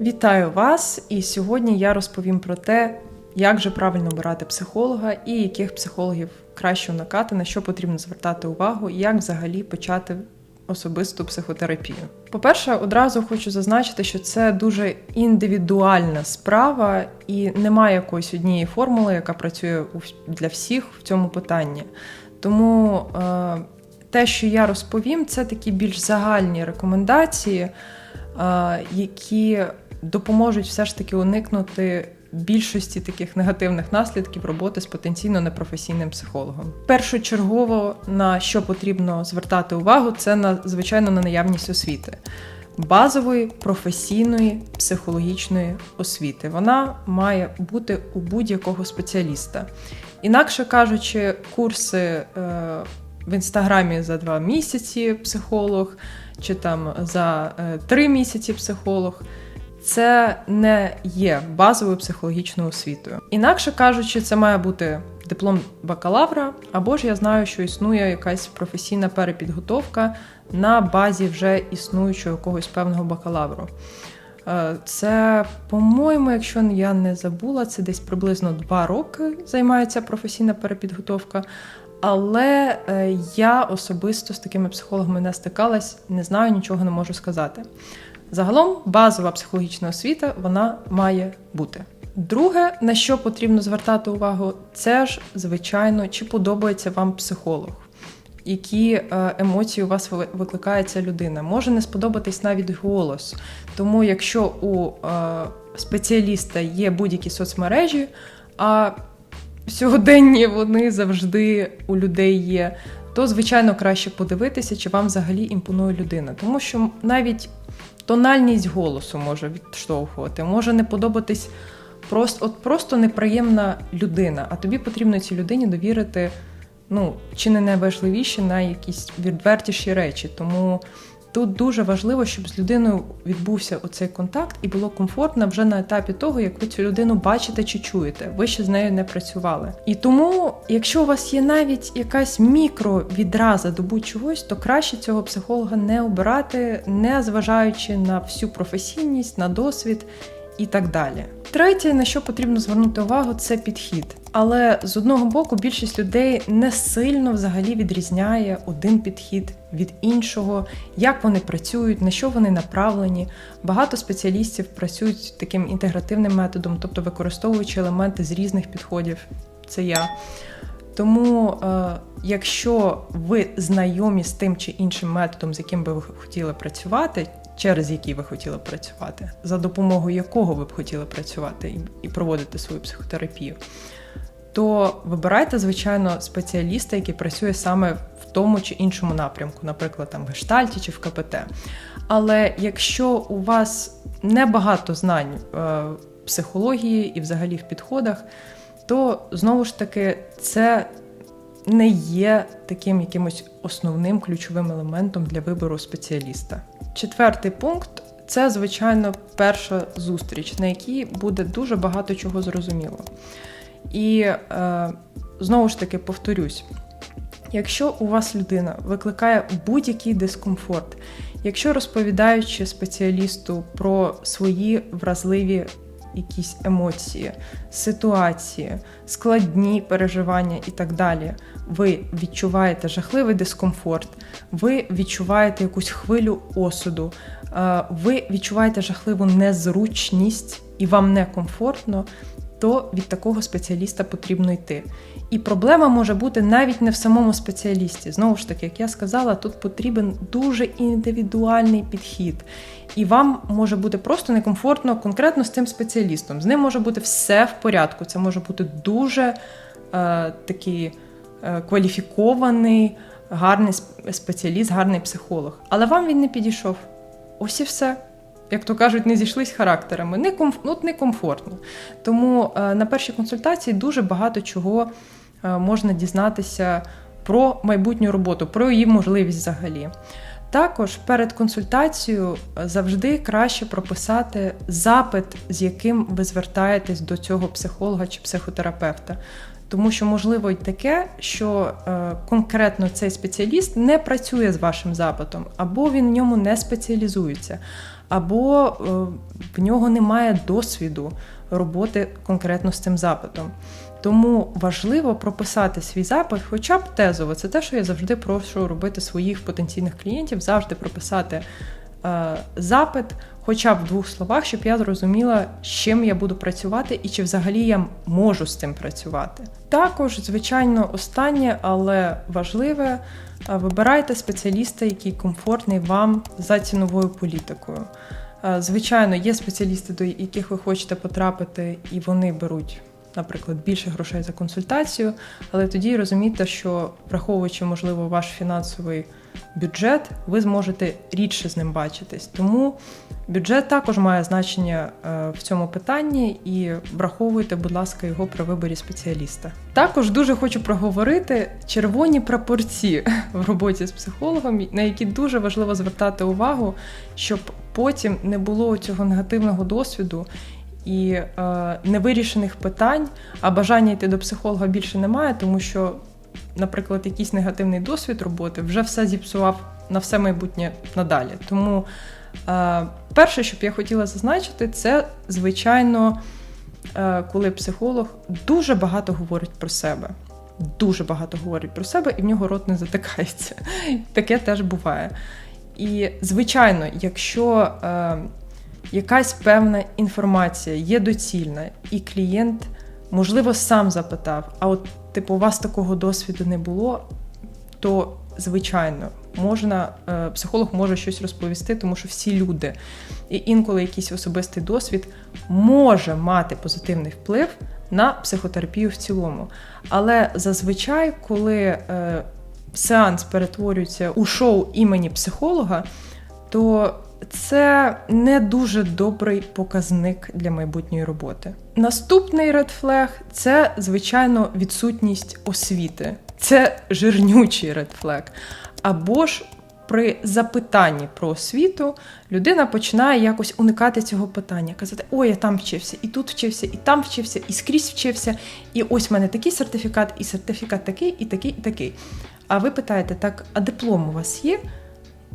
Вітаю вас! І сьогодні я розповім про те, як же правильно обирати психолога і яких психологів краще накати, на що потрібно звертати увагу, і як взагалі почати особисту психотерапію. По-перше, одразу хочу зазначити, що це дуже індивідуальна справа, і немає якоїсь однієї формули, яка працює для всіх в цьому питанні. Тому е, те, що я розповім, це такі більш загальні рекомендації, е, які допоможуть все ж таки уникнути більшості таких негативних наслідків роботи з потенційно непрофесійним психологом. Першочергово на що потрібно звертати увагу, це на звичайно на наявність освіти. Базової професійної психологічної освіти вона має бути у будь-якого спеціаліста. Інакше кажучи, курси е, в інстаграмі за два місяці психолог, чи там за е, три місяці психолог. Це не є базовою психологічною освітою. Інакше кажучи, це має бути диплом бакалавра, або ж я знаю, що існує якась професійна перепідготовка на базі вже існуючого якогось певного бакалавру. Е, Це, по-моєму, якщо я не забула, це десь приблизно два роки займається професійна перепідготовка. Але е, я особисто з такими психологами не стикалась, не знаю, нічого не можу сказати. Загалом базова психологічна освіта вона має бути. Друге, на що потрібно звертати увагу, це ж, звичайно, чи подобається вам психолог, які е, емоції у вас ви- викликає ця людина. Може не сподобатись навіть голос. Тому, якщо у е, спеціаліста є будь-які соцмережі, а сьогоденні вони завжди у людей є, то звичайно краще подивитися, чи вам взагалі імпонує людина. Тому що навіть тональність голосу може відштовхувати, може не подобатись просто, от просто неприємна людина, а тобі потрібно цій людині довірити ну, чи не найважливіші, на якісь відвертіші речі. Тому тут дуже важливо, щоб з людиною відбувся оцей контакт і було комфортно вже на етапі того, як ви цю людину бачите чи чуєте. Ви ще з нею не працювали. І тому, якщо у вас є навіть якась мікровідраза до будь-чогось, то краще цього психолога не обирати, не зважаючи на всю професійність, на досвід і так далі. Третє, на що потрібно звернути увагу, це підхід. Але з одного боку, більшість людей не сильно взагалі відрізняє один підхід від іншого, як вони працюють, на що вони направлені. Багато спеціалістів працюють таким інтегративним методом, тобто використовуючи елементи з різних підходів. Це я. Тому, е, якщо ви знайомі з тим чи іншим методом, з яким би ви хотіли працювати, через який ви хотіли працювати, за допомогою якого ви б хотіли працювати і, і проводити свою психотерапію, то вибирайте, звичайно, спеціаліста, який працює саме в тому чи іншому напрямку, наприклад, там в гештальті чи в КПТ. Але якщо у вас небагато знань е, в психології і взагалі в підходах, то знову ж таки це не є таким якимось основним ключовим елементом для вибору спеціаліста. Четвертий пункт це, звичайно, перша зустріч, на якій буде дуже багато чого зрозуміло. І е, знову ж таки повторюсь: якщо у вас людина викликає будь-який дискомфорт, якщо розповідаючи спеціалісту про свої вразливі якісь емоції, ситуації, складні переживання і так далі, ви відчуваєте жахливий дискомфорт, ви відчуваєте якусь хвилю осуду, е, ви відчуваєте жахливу незручність і вам некомфортно, то від такого спеціаліста потрібно йти. І проблема може бути навіть не в самому спеціалісті. Знову ж таки, як я сказала, тут потрібен дуже індивідуальний підхід. І вам може бути просто некомфортно конкретно з цим спеціалістом. З ним може бути все в порядку. Це може бути дуже е, такий е, кваліфікований, гарний спеціаліст, гарний психолог. Але вам він не підійшов. Ось і все. Як то кажуть, не зійшлись характерами, не комф... ну, от некомфортно. Тому е, на першій консультації дуже багато чого е, можна дізнатися про майбутню роботу, про її можливість взагалі. Також перед консультацією е, завжди краще прописати запит, з яким ви звертаєтесь до цього психолога чи психотерапевта. Тому що можливо й таке, що е, конкретно цей спеціаліст не працює з вашим запитом, або він в ньому не спеціалізується. або е, в нього немає досвіду роботи конкретно з цим запитом. Тому важливо прописати свій запит, хоча б тезово. Це те, що я завжди прошу робити своїх потенційних клієнтів, завжди прописати е, запит, хоча б в двох словах, щоб я зрозуміла, з чим я буду працювати і чи взагалі я можу з цим працювати. Також, звичайно, останнє, але важливе, е, вибирайте спеціаліста, який комфортний вам за ціновою політикою. Е, Звичайно, є спеціалісти, до яких ви хочете потрапити, і вони беруть, наприклад, більше грошей за консультацію, але тоді розумійте, що враховуючи, можливо, ваш фінансовий бюджет, ви зможете рідше з ним бачитись. Тому бюджет також має значення е, в цьому питанні і враховуйте, будь ласка, його при виборі спеціаліста. Також дуже хочу проговорити червоні прапорці в роботі з психологом, на які дуже важливо звертати увагу, щоб потім не було цього негативного досвіду. І е, невирішених питань, а бажання йти до психолога більше немає, тому що наприклад, якийсь негативний досвід роботи вже все зіпсував на все майбутнє надалі. Тому е, перше, що б я хотіла зазначити, це звичайно, е, коли психолог дуже багато говорить про себе. Дуже багато говорить про себе, і в нього рот не затикається. Таке теж буває. І, звичайно, якщо е, якась певна інформація є доцільна, і клієнт, можливо, сам запитав, а от типу, у вас такого досвіду не було, то звичайно можна, е, психолог може щось розповісти, тому що всі люди, і інколи якийсь особистий досвід може мати позитивний вплив на психотерапію в цілому. Але зазвичай, коли е, сеанс перетворюється у шоу імені психолога, то це не дуже добрий показник для майбутньої роботи. Наступний flag – це, звичайно, відсутність освіти. Це жирнючий flag. Або ж при запитанні про освіту людина починає якось уникати цього питання, казати: Ой, я там вчився, і тут вчився, і там вчився, і скрізь вчився, і ось в мене такий сертифікат, і сертифікат такий, і такий, і такий. А ви питаєте, так, а диплом у вас є?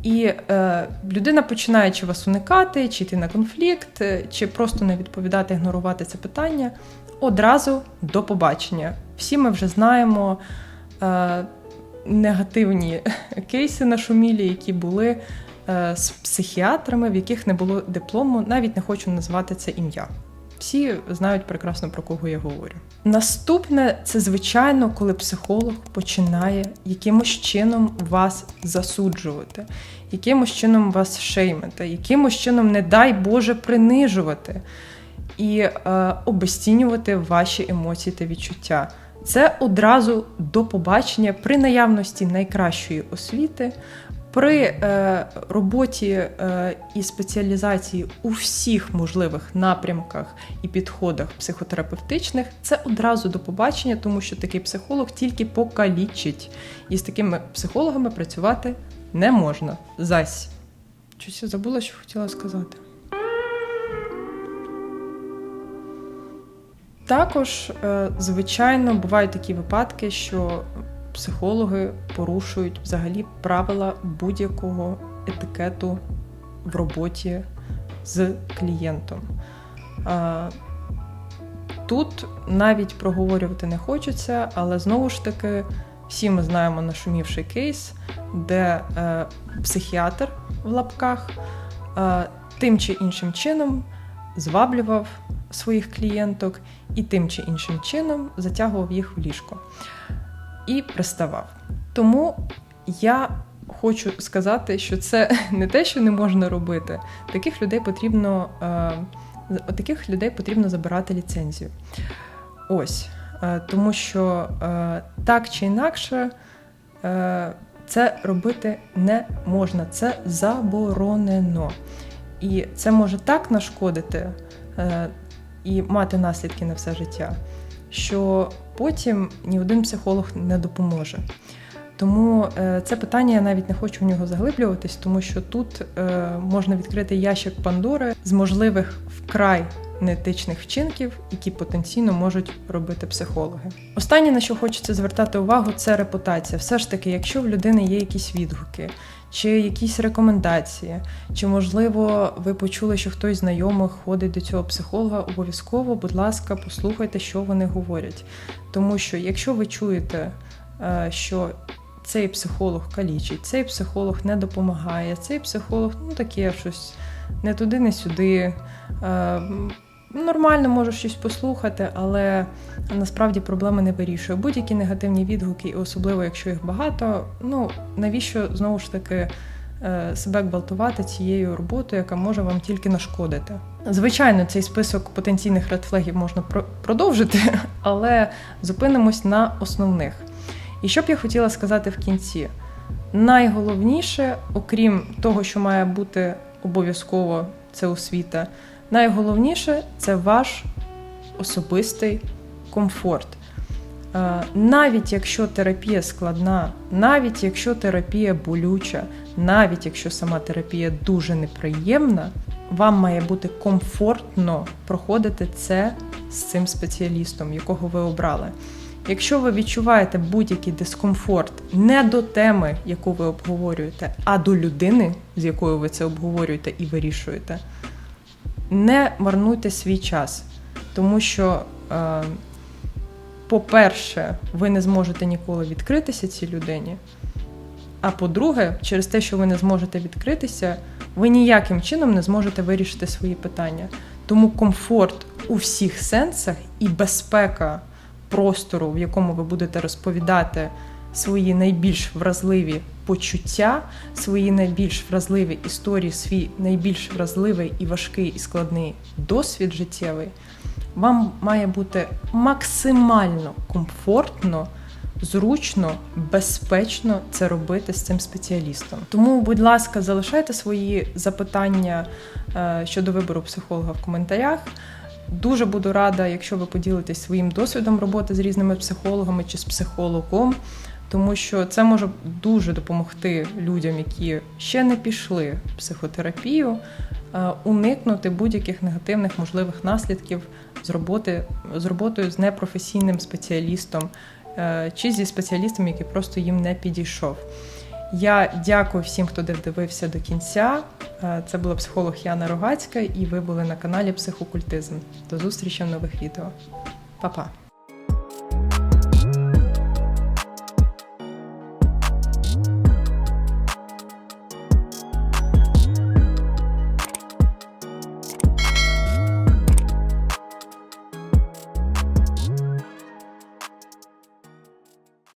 І е, людина починає чи вас уникати, чи йти на конфлікт, е, чи просто не відповідати, ігнорувати це питання. Одразу до побачення. Всі ми вже знаємо е, негативні кейси на шумілі, які були е, з психіатрами, в яких не було диплому, навіть не хочу назвати це ім'я. Всі знають прекрасно про кого я говорю. Наступне це звичайно, коли психолог починає якимось чином вас засуджувати, якимось чином вас шеймити, якимось чином, не дай Боже, принижувати і е, обесцінювати ваші емоції та відчуття. Це одразу до побачення при наявності найкращої освіти, при е, роботі е, і спеціалізації у всіх можливих напрямках і підходах психотерапевтичних, це одразу до побачення, тому що такий психолог тільки покалічить. І з такими психологами працювати не можна. Зась. Щось я забула, що хотіла сказати. Також, е, звичайно, бувають такі випадки, що психологи порушують взагалі правила будь-якого етикету в роботі з клієнтом. Тут навіть проговорювати не хочеться, але знову ж таки, всі ми знаємо нашумівший кейс, де е, психіатр в лапках е, тим чи іншим чином зваблював своїх клієнток і тим чи іншим чином затягував їх в ліжко і приставав. Тому я хочу сказати, що це не те, що не можна робити. Таких людей потрібно, е, таких людей потрібно забирати ліцензію. Ось. Е, тому що е, так чи інакше е, це робити не можна, це заборонено. І це може так нашкодити е, і мати наслідки на все життя, що потім ні один психолог не допоможе. Тому е, це питання я навіть не хочу в нього заглиблюватись, тому що тут е, можна відкрити ящик Пандори з можливих вкрай неетичних вчинків, які потенційно можуть робити психологи. Останнє, на що хочеться звертати увагу, це репутація. Все ж таки, якщо в людини є якісь відгуки, чи якісь рекомендації, чи можливо ви почули, що хтось знайомих ходить до цього психолога, обов'язково, будь ласка, послухайте, що вони говорять. Тому що якщо ви чуєте, е, що цей психолог калічить, цей психолог не допомагає, цей психолог ну таке щось не туди, не сюди. Е, Нормально можу щось послухати, але насправді проблеми не вирішує. Будь-які негативні відгуки, і особливо якщо їх багато, ну навіщо знову ж таки е, себе гвалтувати цією роботою, яка може вам тільки нашкодити. Звичайно, цей список потенційних редфлегів можна про- продовжити, але зупинимось на основних. І що б я хотіла сказати в кінці? Найголовніше, окрім того, що має бути обов'язково це освіта, найголовніше це ваш особистий комфорт. Е, Навіть якщо терапія складна, навіть якщо терапія болюча, навіть якщо сама терапія дуже неприємна, вам має бути комфортно проходити це з цим спеціалістом, якого ви обрали. Якщо ви відчуваєте будь-який дискомфорт не до теми, яку ви обговорюєте, а до людини, з якою ви це обговорюєте і вирішуєте, не марнуйте свій час, тому що, е, по-перше, ви не зможете ніколи відкритися цій людині. А по-друге, через те, що ви не зможете відкритися, ви ніяким чином не зможете вирішити свої питання. Тому комфорт у всіх сенсах і безпека простору, в якому ви будете розповідати свої найбільш вразливі почуття, свої найбільш вразливі історії, свій найбільш вразливий і важкий і складний досвід життєвий, вам має бути максимально комфортно. Зручно, безпечно це робити з цим спеціалістом. Тому, будь ласка, залишайте свої запитання е, щодо вибору психолога в коментарях. Дуже буду рада, якщо ви поділитесь своїм досвідом роботи з різними психологами чи з психологом, тому що це може дуже допомогти людям, які ще не пішли психотерапію, е, уникнути будь-яких негативних можливих наслідків з роботи з роботою з непрофесійним спеціалістом е, чи зі спеціалістом, який просто їм не підійшов. Я дякую всім, хто дивився до кінця. Е, Це була психолог Яна Рогацька, і ви були на каналі Психокультизм. До зустрічі в нових відео. Па-па!